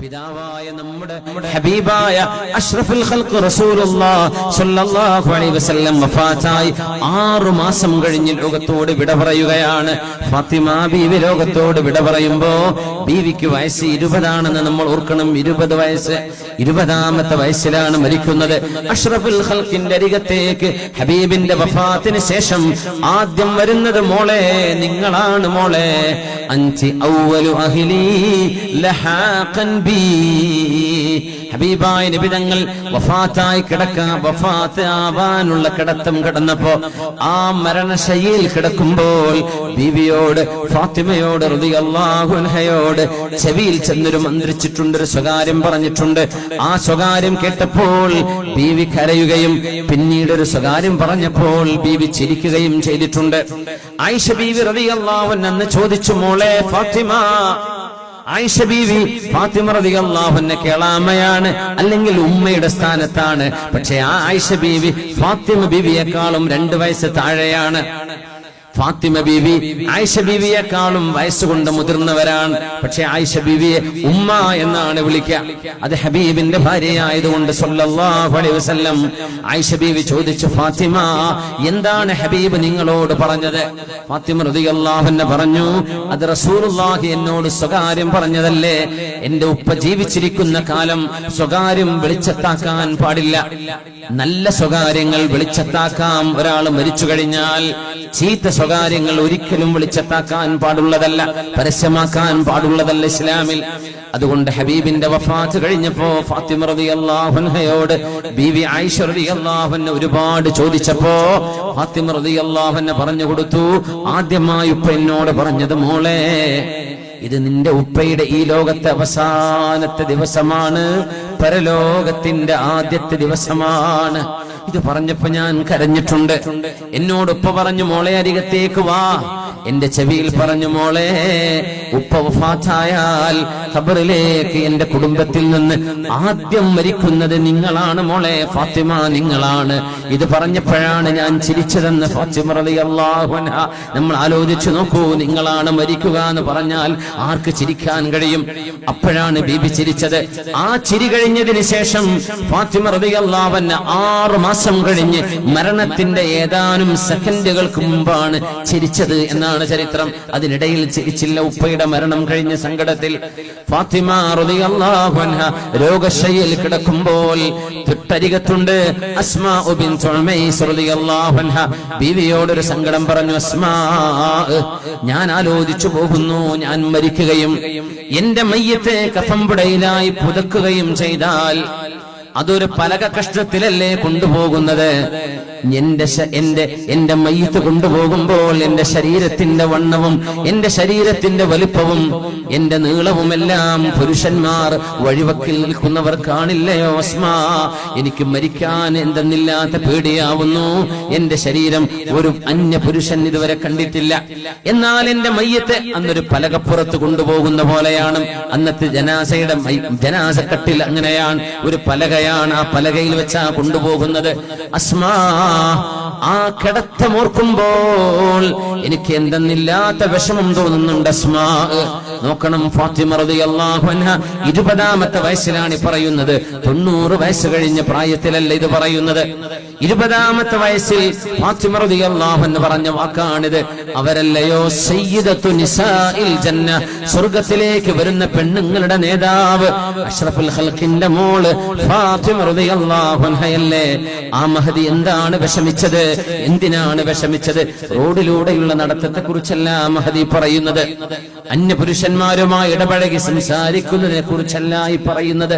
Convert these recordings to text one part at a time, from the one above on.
പിതാവായ നമ്മുടെ ഹബീബായ അഷ്റഫുൽ ഖൽഖ് റസൂലുള്ളാ സ്വല്ലല്ലാഹു അലൈഹി വസല്ലം വഫാത്തായി. ആറ് മാസം കഴിഞ്ഞ് ലോകത്തോട് വിട പറയുകയാണ്. ഫാത്തിമ ബീവി ലോകത്തോട് വിട പറയുമ്പോ ബീവിക്ക് വയസ്സ് ഇരുപതാണെന്ന് നമ്മൾ ഓർക്കണം. ഇരുപത് വയസ്സ് ഇരുപതാമത്തെ വയസ്സിലാണ് മരിക്കുന്നത്. അഷ്റഫുൽ ഖൽഖിന്റെ അരികത്തേക്ക് ഹബീബിന്റെ വഫാത്തിന് ശേഷം ആദ്യം വരുന്നത് മോളെ നിങ്ങളാണ് മോളെ. അഞ്ച് ഔവലു അഹിലി ലഹാഖൻ ബി. ഹബീബായ നിബിതങ്ങൾ വഫാത്തായി കിടക്ക വഫാത്ത് ആവാനുള്ള കിടത്തം കിടന്നപ്പോ ആ മരണശയിൽ കിടക്കുമ്പോൾ ബീവിയോട് ഫാത്തിമയോട് റളിയല്ലാഹുൻഹയോട് ചെവിയിൽ ചെന്നൊരു മന്ത്രിച്ചിട്ടുണ്ട് ഒരു സ്വകാര്യം പറഞ്ഞിട്ടുണ്ട്. ആ സ്വകാര്യം കേട്ടപ്പോൾ ബീവി കരയുകയും പിന്നീട് ഒരു സ്വകാര്യം പറഞ്ഞപ്പോൾ ബീവി ചിരിക്കുകയും ചെയ്തിട്ടുണ്ട്. ആയിഷ ബീവി റളിയല്ലാഹു അന്ന് ചോദിച്ചു മോളെ ഫാത്തിമ ആയിഷ ബീവി ഫാത്തിമ കേളാമയാണ് അല്ലെങ്കിൽ ഉമ്മയുടെ സ്ഥാനത്താണ്. പക്ഷെ ആ ആയിഷ ബീവി ഫാത്തിമ ബീവിയെക്കാളും രണ്ട് വയസ്സ് താഴെയാണ്. ഫാത്തിമ ബീവി ആയിഷ ബീവിയെക്കാളും വയസ്സുകൊണ്ട് മുതിർന്നവരാണ്. പക്ഷെ ആയിഷ ബീവിയെ ഉമ്മ എന്നാണ് വിളിക്കുക അത് ഹബീബിന്റെ ഭാര്യയായതുകൊണ്ട് വസല്ലം ആയിഷ ബീവി ചോദിച്ചു ഫാത്തിമ എന്താണ് ഹബീബ് നിങ്ങളോട് പറഞ്ഞത്? ഫാത്തിമ റളിയല്ലാഹു അൻഹ പറഞ്ഞു അത് റസൂലുള്ളാഹി എന്നോട് സ്വകാര്യം പറഞ്ഞതല്ലേ? എന്റെ ഉപ്പ ജീവിച്ചിരിക്കുന്ന കാലം സ്വകാര്യം വെളിച്ചത്താക്കാൻ പാടില്ല. നല്ല സ്വകാര്യങ്ങൾ വെളിച്ചത്താക്കാം. ഒരാൾ മരിച്ചു കഴിഞ്ഞാൽ ചീത്ത സ്വകാര്യങ്ങൾ ഒരിക്കലും വെളിച്ചത്താക്കാൻ പാടുള്ളതല്ല പരസ്യമാക്കാൻ പാടുള്ളതല്ല ഇസ്ലാമിൽ. അതുകൊണ്ട് ഹബീബിന്റെ വഫാത്ത് കഴിഞ്ഞപ്പോ ഫാത്തിമ റബി അൻഹയോട് ബീവി ആയിഷ റളിയല്ലാഹു അൻഹ ഒരുപാട് ചോദിച്ചപ്പോ ഫാത്തിമ റബി അൻഹ പറഞ്ഞു കൊടുത്തു ആദ്യമായി ഉപ്പ എന്നോട് പറഞ്ഞത് മോളെ ഇത് നിന്റെ ഉപ്പയുടെ ഈ ലോകത്തെ അവസാനത്തെ ദിവസമാണ്. പരലോകത്തിന്റെ ആദ്യത്തെ ദിവസമാണ്. ഇത് പറഞ്ഞപ്പോ ഞാൻ കരഞ്ഞിട്ടുണ്ട്. എന്നോട് ഉപ്പ പറഞ്ഞു മോളെ അരികത്തേക്ക് വാ. എന്റെ ചെവിയിൽ പറഞ്ഞു മോളെ ഉപ്പ വഫാത്തായാൽ ഖബറിലേക്ക് എന്റെ കുടുംബത്തിൽ നിന്ന് ആദ്യം മരിക്കുന്നത് നിങ്ങളാണ് മോളെ ഫാത്തിമ നിങ്ങളാണ്. ഇത് പറഞ്ഞപ്പോഴാണ് ഞാൻ ചിരിച്ചതെന്ന് ഫാത്തിമ റളിയല്ലാഹു അൻഹ നമ്മൾ ആലോചിച്ചു നോക്കൂ നിങ്ങളാണ് മരിക്കുക എന്ന് പറഞ്ഞാൽ ആർക്ക് ചിരിക്കാൻ കഴിയും? അപ്പോഴാണ് ബീബി ചിരിച്ചത്. ആ ചിരി കഴിഞ്ഞതിന് ശേഷം ഫാത്തിമ അൻഹ ആറ് മാസം കഴിഞ്ഞ് മരണത്തിന്റെ ഏതാനും സെക്കൻഡുകൾക്ക് മുമ്പാണ് ചിരിച്ചത് എന്നാണ് ചരിത്രം. അതിനിടയിൽ ചിരിച്ചില്ല ഉപ്പയുടെ മരണം കഴിഞ്ഞ സങ്കടത്തിൽ ഫാത്തിമ രോഗശയ്യയിൽ കിടക്കുമ്പോൾ തൊട്ടരികത്തുണ്ട് അസ്മാ ബീവിയോടൊരു സങ്കടം പറഞ്ഞു അസ്മാ ഞാൻ ആലോചിച്ചു പോകുന്നു ഞാൻ മരിക്കുകയും എന്റെ മയ്യത്തെ കഫംപുടയിലായി പുതക്കുകയും ചെയ്താൽ അതൊരു പലക കഷ്ടത്തിലല്ലേ കൊണ്ടുപോകുന്നത്? എന്റെ എന്റെ എന്റെ മയ്യത്ത് കൊണ്ടുപോകുമ്പോൾ എന്റെ ശരീരത്തിന്റെ വണ്ണവും എന്റെ ശരീരത്തിന്റെ വലിപ്പവും എന്റെ നീളവും എല്ലാം പുരുഷന്മാർ വഴിവക്കിൽ നിൽക്കുന്നവർ കാണില്ലയോ അസ്മാ എനിക്ക് മരിക്കാൻ എന്തെന്നില്ലാത്ത പേടിയാവുന്നു. എന്റെ ശരീരം ഒരു അന്യ പുരുഷൻ ഇതുവരെ കണ്ടിട്ടില്ല. എന്നാൽ എന്റെ മയ്യത്തെ അന്നൊരു പലകപ്പുറത്ത് കൊണ്ടുപോകുന്ന പോലെയാണ്. അന്നത്തെ ജനാസയുടെ ജനാസക്കട്ടിൽ അങ്ങനെയാണ് ഒരു പലകയാണ് ആ പലകയിൽ വെച്ചാ കൊണ്ടുപോകുന്നത്. അസ്മാ ആ കിടത്തമോർക്കുമ്പോൾ എനിക്ക് എന്തെന്നില്ലാത്ത വിഷമം തോന്നുന്നുണ്ട് അസ്മാ. നോക്കണം ഫാത്തിമ റളിയല്ലാഹു അൻഹ ഇരുപതാമത്തെ വയസ്സിലാണ് പറയുന്നത്. തൊണ്ണൂറ് വയസ്സ് കഴിഞ്ഞ പ്രായത്തിലല്ല ഇത് പറയുന്നത്. ഇരുപതാമത്തെ വയസ്സിൽ ഫാത്തിമ റളിയല്ലാഹു അൻഹ പറഞ്ഞ വാക്കാണിത്. അവരല്ലയോ സയ്യിദത്തു നിസാഇൽ ജന്ന സ്വർഗത്തിലേക്ക് വരുന്ന പെണ്ണുങ്ങളുടെ നേതാവ് അഷ്റഫുൽ ഹൽഖിന്റെ മോൾ ഫാത്തിമ റളിയല്ലാഹു അൻഹയല്ലേ? ആ മഹദി എന്താണ് വിഷമിച്ചത്? എന്തിനാണ് വിഷമിച്ചത്? റോഡിലൂടെയുള്ള നടത്തത്തെ കുറിച്ചല്ല മഹദി പറയുന്നത്. അന്യപുരുഷന്മാരുമായി ഇടപഴകി സംസാരിക്കുന്നതിനെ കുറിച്ചല്ല ഈ പറയുന്നത്.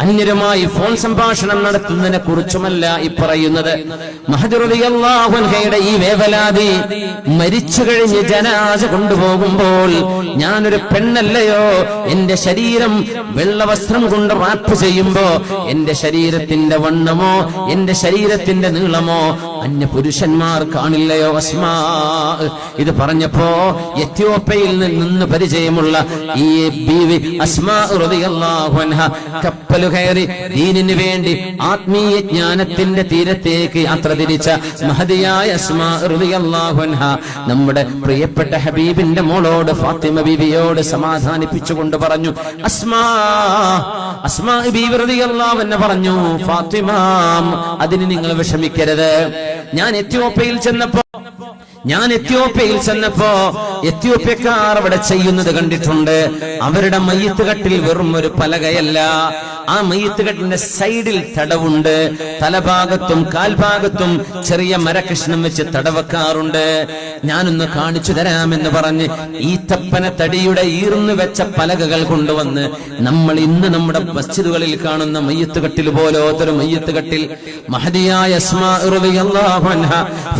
അന്യരുമായി ഫോൺ സംഭാഷണം നടത്തുന്നതിനെ കുറിച്ചുമല്ല ഈ പറയുന്നത്. മഹദുറിയുടെ ഈ വേവലാതി മരിച്ചു കഴിഞ്ഞ് ജനാസ കൊണ്ടുപോകുമ്പോൾ ഞാനൊരു പെണ്ണല്ലയോ? എന്റെ ശരീരം വെള്ളവസ്ത്രം കൊണ്ട് റാപ്പ് ചെയ്യുമ്പോ എന്റെ ശരീരത്തിന്റെ വണ്ണമോ? എന്റെ ശരീരത്തിന്റെ നീളമോ? amo അന്യ പുരുഷന്മാർ കാണില്ലയോ അസ്മാ? ഇത് പറഞ്ഞപ്പോ എത്യോപ്യയിൽ നിന്ന് പരിചയമുള്ള ഈ ബീവി കയറി ദീനിന് വേണ്ടി ആത്മീയ ജ്ഞാനത്തിന്റെ തീരത്തേക്ക് യാത്ര തിരിച്ച മഹതിയായ അസ്മാ ഹൃദയല്ലാഹുൻഹ നമ്മുടെ പ്രിയപ്പെട്ട ഹബീബിന്റെ മോളോട് ഫാത്തിമ ബീവിയോട് സമാധാനിപ്പിച്ചുകൊണ്ട് പറഞ്ഞു അസ്മാ അസ്മാ ബീവി അൻഹ പറഞ്ഞു ഫാത്തിമ അതിന് നിങ്ങൾ വിഷമിക്കരുത്. ഞാൻ എത്യോപ്യയിൽ ചെന്നപ്പോ ഞാൻ എത്യോപ്യയിൽ ചെന്നപ്പോ എത്യോപ്യക്കാർ അവിടെ ചെയ്യുന്നത് കണ്ടിട്ടുണ്ട്. അവരുടെ മയ്യത്ത് കട്ടിൽ വെറും ഒരു പലകയല്ല. ആ മയ്യത്ത് കട്ടിന്റെ സൈഡിൽ തടവുണ്ട്. തലഭാഗത്തും കാൽഭാഗത്തും ചെറിയ മരകൃഷ്ണം വെച്ച് തടവക്കാറുണ്ട്. ഞാനൊന്ന് കാണിച്ചു തരാമെന്ന് പറഞ്ഞ് ഈത്തപ്പന തടിയുടെ ഈർന്നു വെച്ച പലകകൾ കൊണ്ടുവന്ന് നമ്മൾ ഇന്ന് നമ്മുടെ മസ്ജിദുകളിൽ കാണുന്ന മയ്യത്ത് പോലെ പോലോത്തൊരു മയ്യത്ത് മഹതിയായ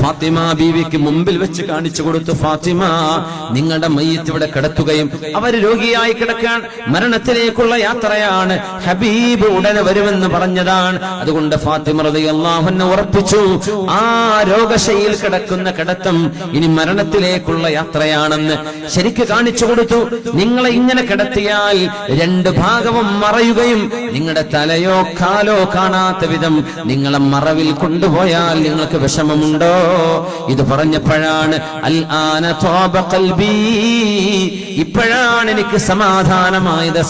ഫാത്തിമ ബീവിക്ക് മുമ്പിൽ വെച്ച് കാണിച്ചു കൊടുത്തു ഫാത്തിമ. നിങ്ങളുടെ മയ്യത്ത് ഇവിടെ കിടത്തുകയും അവർ രോഗിയായി കിടക്കാൻ മരണത്തിലേക്കുള്ള യാത്രയാണ് ഹബീബ് ഉടനെ വരുമെന്ന് പറഞ്ഞതാണ്. അതുകൊണ്ട് ഫാത്തിമ റളിയല്ലാഹു അൻഹ ഉറപ്പിച്ചു. ആ രോഗശയിൽ കിടക്കുന്ന കിടത്തം ഇനി മരണത്തിലേക്കുള്ള യാത്രയാണെന്ന് ശരിക്ക് കാണിച്ചു കൊടുത്തു. നിങ്ങളെ ഇങ്ങനെ കിടത്തിയാൽ രണ്ട് ഭാഗവും മറയുകയും നിങ്ങളുടെ തലയോ കാലോ കാണാത്ത വിധം നിങ്ങളെ മറവിൽ കൊണ്ടുപോയാൽ നിങ്ങൾക്ക് വിഷമമുണ്ടോ? ഇത് പറഞ്ഞപ്പോഴാണ് അൽ ആന ത്വാബ ഖൽബി ഇപ്പോഴാണ് എനിക്ക് സമാധാനമായത്.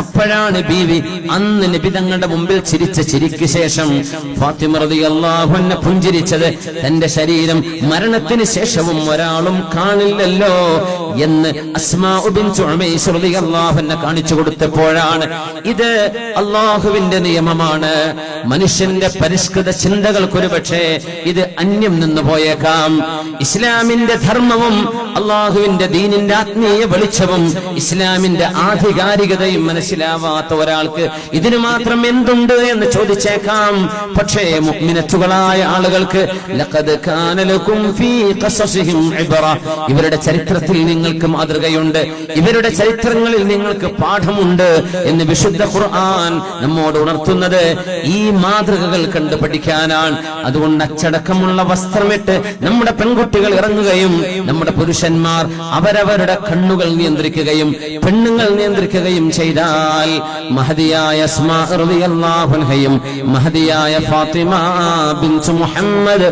അപ്പോഴാണ് ബീവി അന്ന് നബി തങ്ങളുടെ മുമ്പിൽ ചിരിച്ച ചിരിക്ക് ശേഷം ഫാത്തിമ റളിയല്ലാഹു അൻഹ പുഞ്ചിരിച്ചത് തന്റെ ശരീരം മരണത്തിന് ശേഷവും ഒരാളും കാണില്ലല്ലോ എന്ന് അസ്മാ ബിൻതു ഉമൈസ് റളിയല്ലാഹു അൻഹ കാണിച്ചു കൊടുത്തപ്പോഴാണ് ഇത് അള്ളാഹുവിന്റെ നിയമമാണ്. മനുഷ്യന്റെ പരിഷ്കൃത ചിന്തകൾക്കൊരു പക്ഷേ ഇത് അന്യം നിന്നു പോയേക്കാം ഇസ്ലാമിന്റെ ധർമ്മവും അള്ളാഹുവിന്റെ ദീനിന്റെ ആത്മീയ വെളിച്ചവും ഇസ്ലാമിന്റെ ആധികാരികതയും മനസ്സിലാവാത്ത ഒരാൾക്ക് ഇതിന് മാത്രം എന്തുണ്ട് എന്ന് ചോദിച്ചേക്കാം. പക്ഷേ മുഅ്മിനത്തുകളായ ആളുകൾക്ക് ഇവരുടെ ചരിത്രത്തിൽ നിങ്ങൾക്ക് മാതൃകയുണ്ട്. ഇവരുടെ ചരിത്രങ്ങളിൽ നിങ്ങൾക്ക് പാഠമുണ്ട് എന്ന് വിശുദ്ധ ഖുർആൻ നമ്മോട് ഉണർത്തുന്നത് ഈ മാതൃകകൾ കണ്ട് പഠിക്കാനാണ് അതുകൊണ്ട് അച്ചടക്കമുള്ള വസ്ത്രമിട്ട് നമ്മുടെ പെൺകുട്ടികൾ ഇറങ്ങുകയും നമ്മുടെ പുരുഷന്മാർ അവരവരുടെ കണ്ണുകൾ നിയന്ത്രിക്കുകയും പെണ്ണുങ്ങൾ നിയന്ത്രിക്കുകയും ചെയ്താൽ മഹതിയായ അസ്മാ മഹതിയായ ഫാത്തിമ മുഹമ്മദ്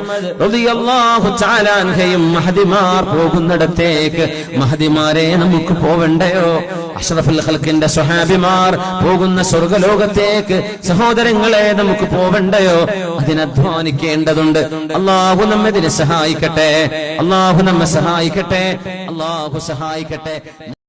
മഹദിമാർ പോകുന്നിടത്തേക്ക് മഹതിമാരെ നമുക്ക് പോവണ്ടയോ? അഷ്റഫുൽ ഖൽക്കിന്റെ സ്വഹാബിമാർ പോകുന്ന സ്വർഗലോകത്തേക്ക് സഹോദരങ്ങളെ നമുക്ക് പോവണ്ടയോ? അതിനധ്വാനിക്കേണ്ടതുണ്ട് അള്ളാഹു നമ്മതിനെ സഹായിക്കട്ടെ. അള്ളാഹു നമ്മെ സഹായിക്കട്ടെ. അള്ളാഹു സഹായിക്കട്ടെ.